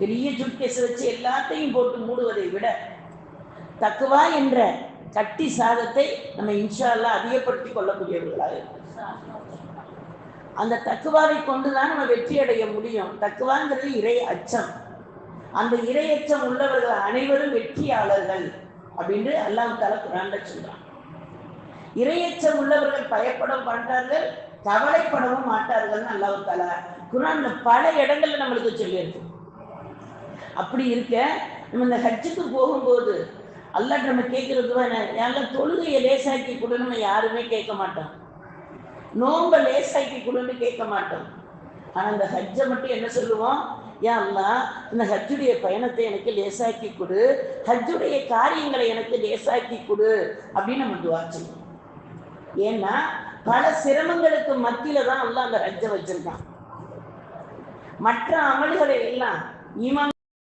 பெரிய சுட்கேஸ் வச்சு எல்லாத்தையும் போட்டு மூடுவதை விட தக்குவா என்ற கட்டி சாதத்தை நம்ம இன்ஷால்லா அதிகப்படுத்தி கொள்ளக்கூடியவர்களாக அந்த தக்குவாவை கொண்டு தான் நம்ம வெற்றி அடைய முடியும். தக்குவாங்கிறது இறை அச்சம். அந்த இறை அச்சம் உள்ளவர்கள் அனைவரும் வெற்றியாளர்கள் அப்படின்னு அல்லாம் தால குரான்ல சொல்றான். இரையச்சம் உள்ளவர்கள் பயப்பட மாட்டார்கள் கவலைப்படவும் மாட்டார்கள்னு அல்லாஹ் தாலா குரான் பல இடங்கள்ல நம்மளுக்கு சொல்லியிருக்கு. அப்படி இருக்க நம்ம இந்த ஹஜ்ஜுக்கு போகும்போது அல்லாஹ் நம்ம கேட்கறது எல்லாம் தொழுகையை லேசாக்கி கூட நம்ம யாருமே கேட்க மாட்டோம். நோம்ப லேசாக்கி கொடுன்னு கேட்க மாட்டோம். ஆனா இந்த ஹஜ்ஜை மட்டும் என்ன சொல்லுவோம்? ஏன் அல்லாஹ் இந்த ஹஜ்ஜுடைய பயணத்தை எனக்கு லேசாக்கி கொடு. ஹஜ்ஜுடைய காரியங்களை எனக்கு லேசாக்கி கொடு அப்படின்னு நம்ம துவா செய்வோம். ஏன்னா பல சிரமங்களுக்கு மத்தியில தான் அல்லாஹ் அந்த ஹஜ்ஜை வச்சிருக்கான். மற்ற அமல்களை எல்லாம் ஈமான்